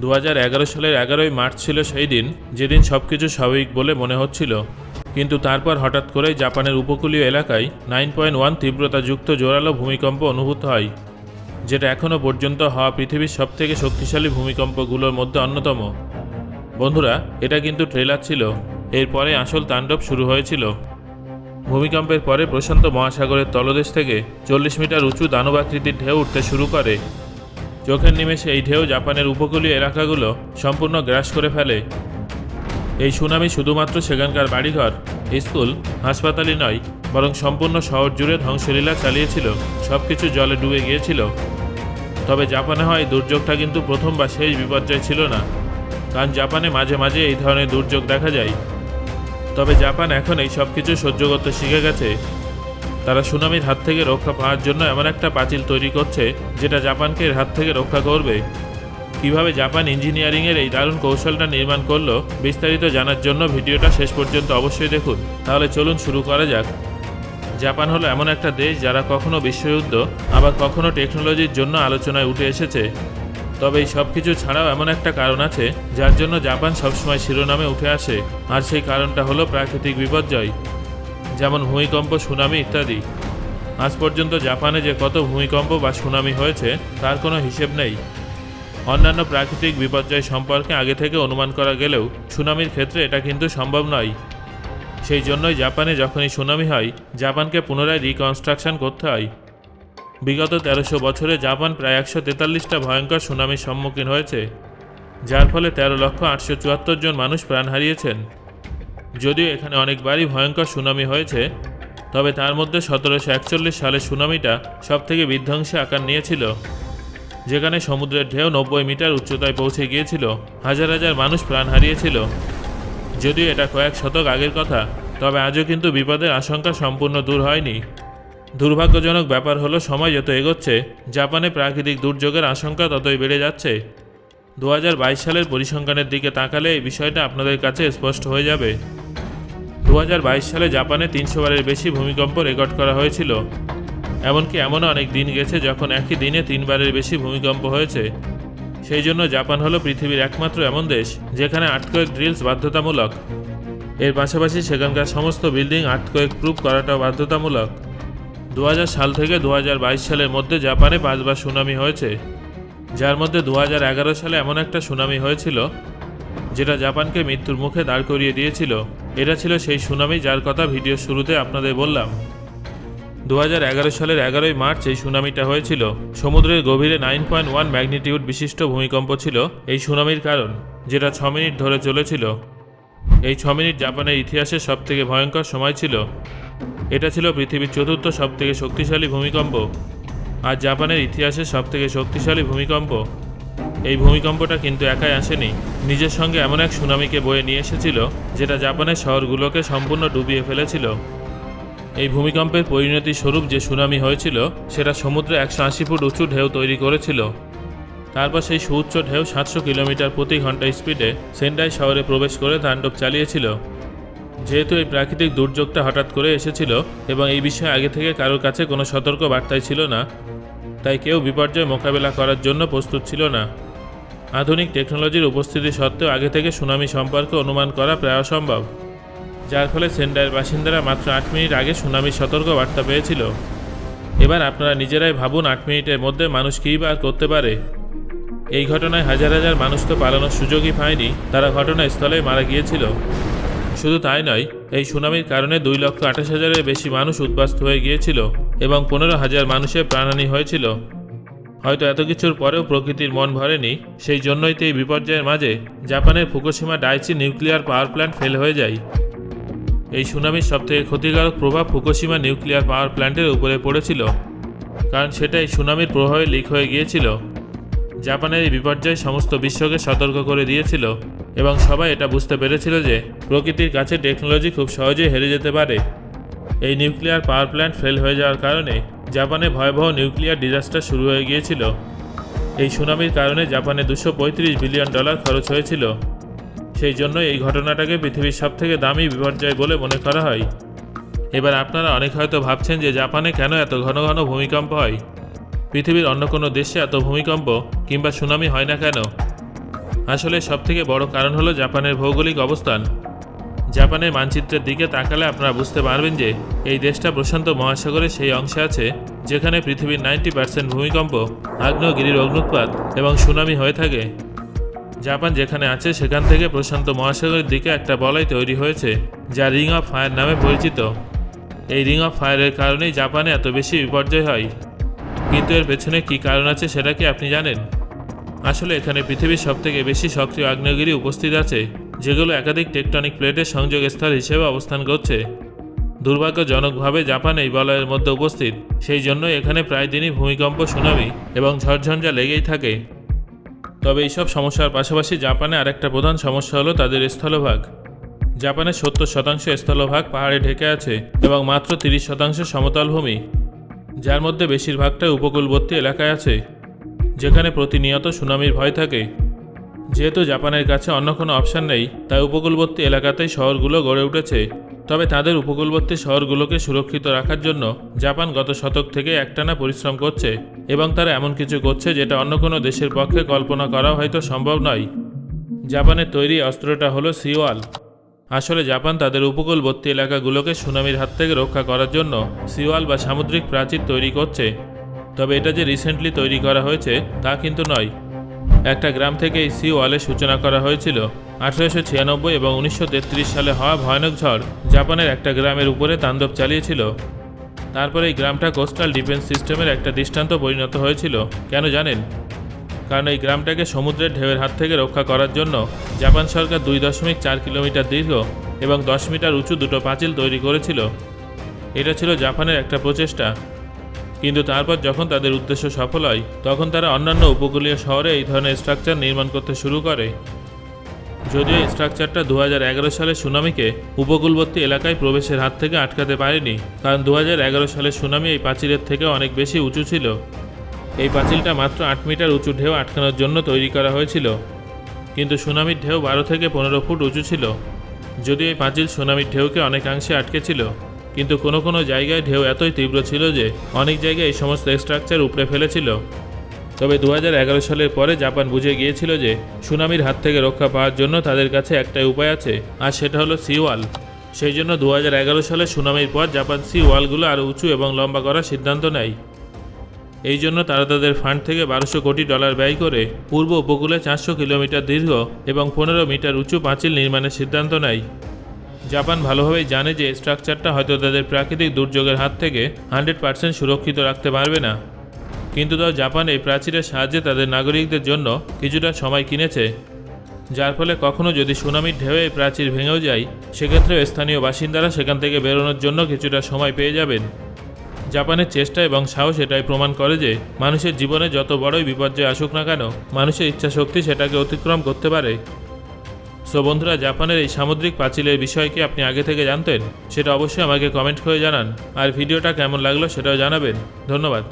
দু হাজার এগারো সালের এগারোই মার্চ ছিল সেই দিন, যেদিন সব কিছু স্বাভাবিক বলে মনে হচ্ছিল। কিন্তু তারপর হঠাৎ করেই জাপানের উপকূলীয় এলাকায় নাইন পয়েন্ট ওয়ান তীব্রতাযুক্ত জোরালো ভূমিকম্প অনুভূত হয়, যেটা এখনও পর্যন্ত হওয়া পৃথিবীর সবথেকে শক্তিশালী ভূমিকম্পগুলোর মধ্যে অন্যতম। বন্ধুরা, এটা কিন্তু ট্রেলার ছিল। এরপরে আসল তাণ্ডব শুরু হয়েছিল। ভূমিকম্পের পরে প্রশান্ত মহাসাগরের তলদেশ থেকে চল্লিশ মিটার উঁচু দানবাকৃতির ঢেউ উঠতে শুরু করে। চোখের নিমেষে এই ঢেউ জাপানের উপকূলীয় এলাকাগুলো সম্পূর্ণ গ্রাস করে ফেলে। এই সুনামি শুধুমাত্র সেখানকার বাড়িঘর, স্কুল, হাসপাতালই নয়, বরং সম্পূর্ণ শহর জুড়ে ধ্বংসলীলা চালিয়েছিল সব কিছু জলে ডুবে গিয়েছিল। তবে জাপানে হয়, দুর্যোগটা কিন্তু প্রথম বা শেষ বিপর্যয় ছিল না, কারণ জাপানে মাঝে মাঝে এই ধরনের দুর্যোগ দেখা যায়। তবে জাপান এখন এই সব কিছু সহ্য করতে শিখে গেছে তারা সুনামির হাত থেকে রক্ষা পাওয়ার জন্য এমন একটা পাঁচিল তৈরি করছে, যেটা জাপানকে এর হাত থেকে রক্ষা করবে। কীভাবে জাপান ইঞ্জিনিয়ারিংয়ের এই দারুণ কৌশলটা নির্মাণ করল, বিস্তারিত জানার জন্য ভিডিওটা শেষ পর্যন্ত অবশ্যই দেখুন। তাহলে চলুন শুরু করা যাক। জাপান হলো এমন একটা দেশ যারা কখনো বিশ্বযুদ্ধ, আবার কখনো টেকনোলজির জন্য আলোচনায় উঠে এসেছে। তবে এই সব কিছু ছাড়াও এমন একটা কারণ আছে, যার জন্য জাপান সবসময় শিরোনামে উঠে আসে, আর সেই কারণটা হলো প্রাকৃতিক বিপর্যয়। যেমন ভূমিকম্প, সুনামি ইত্যাদি। আজ পর্যন্ত জাপানে যে কত ভূমিকম্প বা সুনামি হয়েছে, তার কোনো হিসেব নেই। অন্যান্য প্রাকৃতিক বিপর্যয় সম্পর্কে আগে থেকে অনুমান করা গেলেও সুনামির ক্ষেত্রে এটা কিন্তু সম্ভব নয়। সেই জন্যই জাপানে যখনই সুনামি হয়, জাপানকে পুনরায় রিকনস্ট্রাকশন করতে হয়। বিগত তেরোশো বছরে জাপান প্রায় একশো তেতাল্লিশটা ভয়ঙ্কর সুনামির সম্মুখীন হয়েছে, যার ফলে তেরো লক্ষ আটশো চুয়াত্তর জন মানুষ প্রাণ হারিয়েছেন। যদিও এখানে অনেকবারই ভয়ঙ্কর সুনামি হয়েছে, তবে তার মধ্যে সতেরোশো একচল্লিশ সালের সুনামিটা সবথেকে বিধ্বংসী আকার নিয়েছিল, যেখানে সমুদ্রের ঢেউ নব্বই মিটার উচ্চতায় পৌঁছে গিয়েছিল, হাজার হাজার মানুষ প্রাণ হারিয়েছিল। যদিও এটা কয়েক শতক আগের কথা, তবে আজও কিন্তু বিপদের আশঙ্কা সম্পূর্ণ দূর হয়নি। দুর্ভাগ্যজনক ব্যাপার হলো সময় যত এগোচ্ছে, জাপানে প্রাকৃতিক দুর্যোগের আশঙ্কা ততই বেড়ে যাচ্ছে। দু হাজার বাইশ সালের পরিসংখ্যানের দিকে তাকালে এই বিষয়টা আপনাদের কাছে স্পষ্ট হয়ে যাবে। দু হাজার বাইশ সালে জাপানে তিনশো বারের বেশি ভূমিকম্প রেকর্ড করা হয়েছিল। এমনকি এমনও অনেক দিন গেছে যখন একই দিনে তিনবারের বেশি ভূমিকম্প হয়েছে। সেই জন্য জাপান হলো পৃথিবীর একমাত্র এমন দেশ, যেখানে আর্থকোয়েক ড্রিলস বাধ্যতামূলক। এর পাশাপাশি সেখানকার সমস্ত বিল্ডিং আর্থকোয়েক প্রুফ করাটাও বাধ্যতামূলক। দু হাজার সাল থেকে দু হাজার বাইশ সালের মধ্যে জাপানে পাঁচবার সুনামি হয়েছে। যার মধ্যে দু হাজার এগারো সালে এমন একটা সুনামি হয়েছিল, যেটা জাপানকে মৃত্যুর মুখে দাঁড় করিয়ে দিয়েছিল। এটা ছিল সেই সুনামি যার কথা ভিডিও শুরুতে আপনাদের বললাম। দু হাজার এগারো সালের এগারোই মার্চ এই সুনামিটা হয়েছিল। সমুদ্রের গভীরে নাইন পয়েন্ট ওয়ান ম্যাগনিটিউড বিশিষ্ট ভূমিকম্প ছিল এই সুনামির কারণ, যেটা ছ মিনিট ধরে চলেছিল। এই ছ মিনিট জাপানের ইতিহাসের সবথেকে ভয়ঙ্কর সময় ছিল। এটা ছিল পৃথিবীর চতুর্থ সবথেকে শক্তিশালী ভূমিকম্প। আর জাপানের ইতিহাসের সবথেকে শক্তিশালী ভূমিকম্প এই ভূমিকম্পটা কিন্তু একাই আসেনি। নিজের সঙ্গে এমন এক সুনামিকে বয়ে নিয়ে এসেছিল, যেটা জাপানের শহরগুলোকে সম্পূর্ণ ডুবিয়ে ফেলেছিল। এই ভূমিকম্পের পরিণতি স্বরূপ যে সুনামি হয়েছিল, সেটা সমুদ্রে একশো আশি ফুট উঁচু ঢেউ তৈরি করেছিল। তারপর সেই সুউচ্চ ঢেউ সাতশো কিলোমিটার প্রতি ঘণ্টা স্পিডে সেন্ডাই শহরে প্রবেশ করে তাণ্ডব চালিয়েছিল। যেহেতু এই প্রাকৃতিক দুর্যোগটা হঠাৎ করে এসেছিল এবং এই বিষয়ে আগে থেকে কারোর কাছে কোনো সতর্ক বার্তাই ছিল না, তাই কেউ বিপর্যয় মোকাবেলা করার জন্য প্রস্তুত ছিল না। আধুনিক টেকনোলজির উপস্থিতি সত্ত্বেও আগে থেকে সুনামি সম্পর্কে অনুমান করা প্রায় অসম্ভব। যার ফলে সেন্ডাইয়ের বাসিন্দারা মাত্র আট মিনিট আগে সুনামির সতর্ক বার্তা পেয়েছিল। এবার আপনারা নিজেরাই ভাবুন আট মিনিটের মধ্যে মানুষ কী বা করতে পারে। এই ঘটনায় হাজার হাজার মানুষ তো পালানোর সুযোগই পায়নি, তারা ঘটনাস্থলেই মারা গিয়েছিল। শুধু তাই নয়, এই সুনামির কারণে দুই লক্ষ আঠাশ হাজারের বেশি মানুষ উদ্বাস্ত হয়ে গিয়েছিল এবং পনেরো হাজার মানুষের প্রাণহানি হয়েছিল। হয়তো এত কিছুর পরেও প্রকৃতির মন ভরেনি, সেই জন্যই তো এই বিপর্যয়ের মাঝে জাপানের Fukushima Daiichi nuclear power plant fail হয়ে যায়। এই সুনামির সবথেকে ক্ষতিকারক প্রভাব ফুকুশিমা নিউক্লিয়ার পাওয়ার প্ল্যান্টের উপরে পড়েছিল, কারণ সেটা এই সুনামির প্রভাবে লিক হয়ে গিয়েছিল। জাপানের এই বিপর্যয় সমস্ত বিশ্বকে সতর্ক করে দিয়েছিল এবং সবাই এটা বুঝতে পেরেছিল যে প্রকৃতির কাছে টেকনোলজি খুব সহজেই হেরে যেতে পারে। এই নিউক্লিয়ার পাওয়ার প্ল্যান্ট ফেল হয়ে যাওয়ার কারণে জাপানে ভয়াবহ নিউক্লিয়ার ডিজাস্টার শুরু হয়ে গিয়েছিল। এই সুনামির কারণে জাপানে দুশো বিলিয়ন ডলার খরচ হয়েছিল। সেই জন্য এই ঘটনাটাকে পৃথিবীর সবথেকে দামি বিপর্যয় বলে মনে করা হয়। এবার আপনারা অনেক হয়তো ভাবছেন যে জাপানে কেন এত ঘন ঘন ভূমিকম্প হয়? পৃথিবীর অন্য কোনো দেশে এত ভূমিকম্প কিংবা সুনামি হয় না কেন? আসলে সবথেকে বড় কারণ হলো জাপানের ভৌগোলিক অবস্থান। জাপানের মানচিত্রের দিকে তাকালে আপনারা বুঝতে পারবেন যে এই দেশটা প্রশান্ত মহাসাগরের সেই অংশে আছে, যেখানে পৃথিবীর নাইনটি পার্সেন্ট ভূমিকম্প আগ্নেয়গিরির অগ্নুৎপাত এবং সুনামি হয়ে থাকে। জাপান যেখানে আছে সেখান থেকে প্রশান্ত মহাসাগরের দিকে একটা বলয় তৈরি হয়েছে, যা রিং অফ ফায়ার নামে পরিচিত। এই রিং অফ ফায়ারের কারণেই জাপানে এত বেশি বিপর্যয় হয়। কিন্তু এর পেছনে কী কারণ আছে সেটা কি আপনি জানেন? আসলে এখানে পৃথিবীর সবথেকে বেশি সক্রিয় আগ্নেয়গিরি উপস্থিত আছে। যেগুলো একাধিক টেকটনিক প্লেটের সংযোগস্থল হিসেবে অবস্থান করছে। দুর্ভাগ্যজনকভাবে জাপান এই বলয়ের মধ্যে উপস্থিত। সেই জন্য এখানে প্রায় দিনই ভূমিকম্প, সুনামি এবং ঝড়ঝঞ্ঝা লেগেই থাকে। তবে এইসব সমস্যার পাশাপাশি জাপানে আরেকটা প্রধান সমস্যা হলো তাদের স্থলভাগ। জাপানের সত্তর শতাংশ স্থলভাগ পাহাড়ে ঢেকে আছে এবং মাত্র তিরিশ শতাংশ সমতল ভূমি, যার মধ্যে বেশিরভাগটাই উপকূলবর্তী এলাকায় আছে, যেখানে প্রতিনিয়ত সুনামির ভয় থাকে। যেহেতু জাপানের কাছে অন্য কোনো অপশান নেই, তাই উপকূলবর্তী এলাকাতেই শহরগুলো গড়ে উঠেছে। তবে তাদের উপকূলবর্তী শহরগুলোকে সুরক্ষিত রাখার জন্য জাপান গত শতক থেকে একটানা পরিশ্রম করছে এবং তারা এমন কিছু করছে যেটা অন্য কোনো দেশের পক্ষে কল্পনা করা হয়তো সম্ভব নয়। জাপানের তৈরি অস্ত্রটা হলো সিওয়াল। আসলে জাপান তাদের উপকূলবর্তী এলাকাগুলোকে সুনামির হাত থেকে রক্ষা করার জন্য সিওয়াল বা সামুদ্রিক প্রাচীর তৈরি করছে। তবে এটা যে রিসেন্টলি তৈরি করা হয়েছে তা কিন্তু নয়। একটা গ্রাম থেকে এই সি ওয়ালের সূচনা করা হয়েছিল। আঠারোশো ছিয়ানব্বই এবং উনিশশো তেত্রিশ সালে হওয়া ভয়ানক ঝড় জাপানের একটা গ্রামের উপরে তাণ্ডব চালিয়েছিল। তারপরে এই গ্রামটা কোস্টাল ডিফেন্স সিস্টেমের একটা দৃষ্টান্ত পরিণত হয়েছিল। কেন জানেন? কারণ এই গ্রামটাকে সমুদ্রের ঢেউয়ের হাত থেকে রক্ষা করার জন্য জাপান সরকার দুই দশমিক চার কিলোমিটার দীর্ঘ এবং দশ মিটার উঁচু দুটো পাঁচিল তৈরি করেছিল। এটা ছিল জাপানের একটা প্রচেষ্টা। কিন্তু তারপর যখন তাদের উদ্দেশ্য সফল হয়, তখন তারা অন্যান্য উপকূলীয় শহরে এই ধরনের স্ট্রাকচার নির্মাণ করতে শুরু করে। যদিও স্ট্রাকচারটা দু সালে সুনামিকে উপকূলবর্তী এলাকায় প্রবেশের হাত থেকে আটকাতে পারেনি, কারণ দু সালে সুনামি এই পাঁচিলের থেকে অনেক বেশি উঁচু ছিল। এই পাঁচিলটা মাত্র আট মিটার উঁচু ঢেউ আটকানোর জন্য তৈরি করা হয়েছিল, কিন্তু সুনামির ঢেউ বারো থেকে পনেরো ফুট উঁচু ছিল। যদিও এই পাঁচিল সুনামির ঢেউকে অনেকাংশে আটকেছিল কিন্তু কোনো কোনো জায়গায় ঢেউ এতই তীব্র ছিল যে অনেক জায়গায় এই সমস্ত স্ট্রাকচার উপড়ে ফেলেছিল। তবে দু হাজার এগারো সালের পরে জাপান বুঝে গিয়েছিল যে সুনামির হাত থেকে রক্ষা পাওয়ার জন্য তাদের কাছে একটাই উপায় আছে, আর সেটা হলো সি ওয়াল সেই জন্য দু হাজার এগারো সালে সুনামির পর জাপান সি ওয়ালগুলো আরও উঁচু এবং লম্বা করার সিদ্ধান্ত নেয়। এই জন্য তারা তাদের ফান্ড থেকে বারোশো কোটি ডলার ব্যয় করে পূর্ব উপকূলে চারশো কিলোমিটার দীর্ঘ এবং পনেরো মিটার উঁচু পাঁচিল নির্মাণের সিদ্ধান্ত নেয়। জাপান ভালোভাবেই জানে যে স্ট্রাকচারটা হয়তো তাদের প্রাকৃতিক দুর্যোগের হাত থেকে হান্ড্রেড পার্সেন্ট সুরক্ষিত রাখতে পারবে না। কিন্তু তাও জাপান এই প্রাচীরের সাহায্যে তাদের নাগরিকদের জন্য কিছুটা সময় কিনেছে। যার ফলে কখনও যদি সুনামির ঢেউয়ে এই প্রাচীর ভেঙেও যায় সেক্ষেত্রে স্থানীয় বাসিন্দারা সেখান থেকে বেরোনোর জন্য কিছুটা সময় পেয়ে যাবেন। জাপানের চেষ্টা এবং সাহস এটাই প্রমাণ করে যে মানুষের জীবনে যত বড়ই বিপর্যয় আসুক না কেন, মানুষের ইচ্ছাশক্তি সেটাকে অতিক্রম করতে পারে। সো বন্ধুরা, জাপানের এই সামুদ্রিক পাঁচিলের বিষয় কি আপনি আগে থেকে জানতেন? সেটা অবশ্যই আমাকে কমেন্ট করে জানান। আর ভিডিওটা কেমন লাগল সেটাও জানাবেন। ধন্যবাদ।